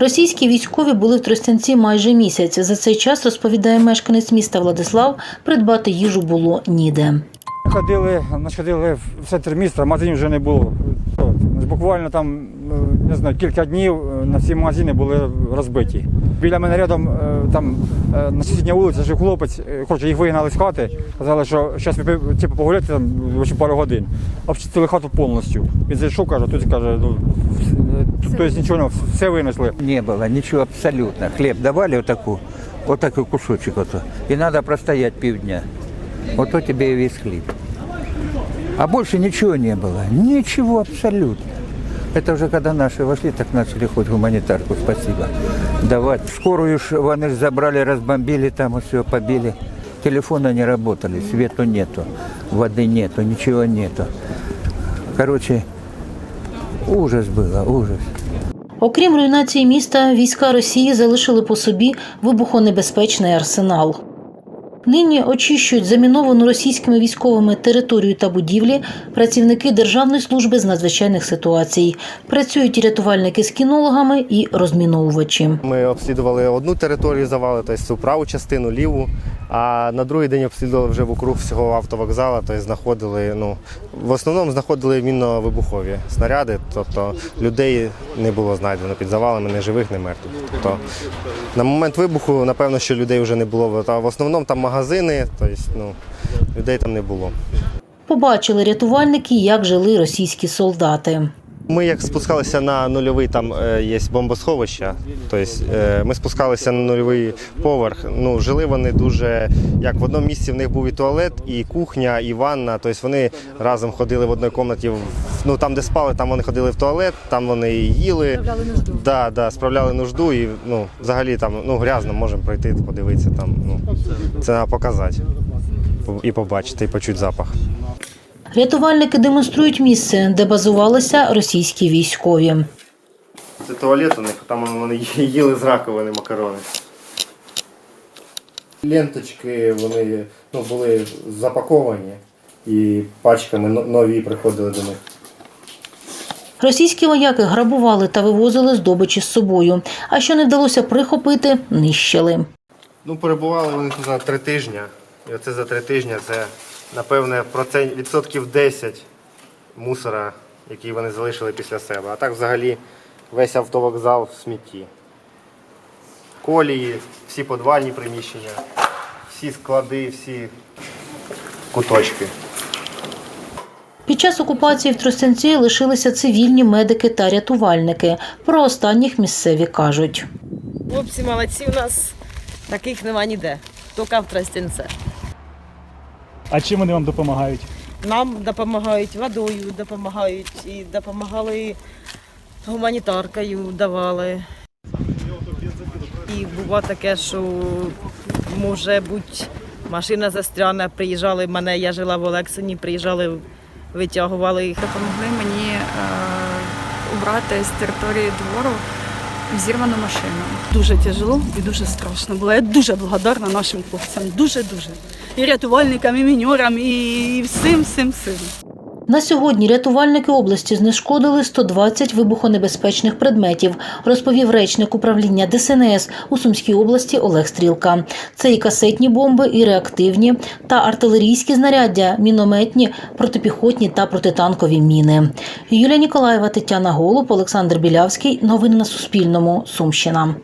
Російські військові були в Тростянці майже місяць. За цей час, розповідає мешканець міста Владислав, придбати їжу було ніде. Ходили, ходили в центр міста, магазинів вже не було. Буквально там, е, не знаю, кілька днів е, на всі магазини були розбиті. Біля мене рядом е, там на сусідній вулиці жив хлопець, хоче їх вигнали з хати. Казали, що зараз типу, погуляти там пару годин. Обчистили хату повністю. Він зайшов, каже, тут каже, ну, е, тобто нічого, все винесли. Не было ничего абсолютно. Хлеб давали вот такую, вот такой кусочек вот, и надо простоять півдня. Вот то тебе и весь хлеб. А больше ничего не было. Ничего абсолютно. Это уже когда наши вошли, так начали хоть гуманитарку, спасибо, давать. Скорую ж, вони ж забрали, разбомбили там, все побили. Телефоны не работали, свету нету, воды нету, ничего нету. Короче, ужас было, ужас. Окрім руйнації міста, війська Росії залишили по собі вибухонебезпечний арсенал. Нині очищують заміновану російськими військовими територію та будівлі працівники Державної служби з надзвичайних ситуацій. Працюють і рятувальники з кінологами і розміновувачі. Ми обслідували одну територію завали, тобто цю праву частину, ліву. А на другий день обслідували вже вокруг всього автовокзалу, тобто знаходили, ну, в основному знаходили мінно-вибухові снаряди, тобто людей не було знайдено під завалами, ні живих, ні мертвих. Тобто, на момент вибуху, напевно, що людей вже не було. А в основному там магазини, тобто, ну, людей там не було. Побачили рятувальники, як жили російські солдати. Ми як спускалися на нульовий, там е, є бомбосховище. Тобто е, ми спускалися на нульовий поверх. Ну, жили вони дуже, як в одному місці в них був і туалет, і кухня, і ванна. Тобто вони разом ходили в одній кімнаті. Ну там, де спали, там вони ходили в туалет, там вони їли. Справляли нужду. Да, да, справляли нужду і ну, взагалі там ну, грязно можемо пройти, подивитися там. Ну, це треба показати. І побачити, і почути запах. Рятувальники демонструють місце, де базувалися російські військові. Це туалет у них, там вони їли з раковини макарони. Ленточки вони ну, були запаковані і пачками нові приходили до них. Російські вояки грабували та вивозили здобичі з собою. А що не вдалося прихопити, нищили. Ну, перебували вони тут на три тижні. І оце за три тижні це, напевне, процент, відсотків 10 мусора, який вони залишили після себе. А так взагалі весь автовокзал в смітті. Колії, всі подвальні приміщення, всі склади, всі куточки. Під час окупації в Тростянці лишилися цивільні медики та рятувальники. Про останніх місцеві кажуть. Хлопці молодці у нас, таких нема ніде, тільки в Тростянце. А чим вони вам допомагають? Нам допомагають водою, допомагають і допомагали гуманітаркою давали. І буває таке, що може бути машина застряне, приїжджали в мене, я жила в Олексині, приїжджали, витягували їх. допомогли мені е, убрати з території двору зірвану машину. Дуже тяжело і дуже страшно було. Я дуже благодарна нашим хлопцям. Дуже дуже. І рятувальникам, і міньорам, і всім, всім, всім. На сьогодні рятувальники області знешкодили 120 вибухонебезпечних предметів, розповів речник управління ДСНС у Сумській області Олег Стрілка. Це і касетні бомби, і реактивні, та артилерійські знаряддя, мінометні, протипіхотні та протитанкові міни. Юлія Ніколаєва, Тетяна Голуб, Олександр Білявський. Новини на Суспільному. Сумщина.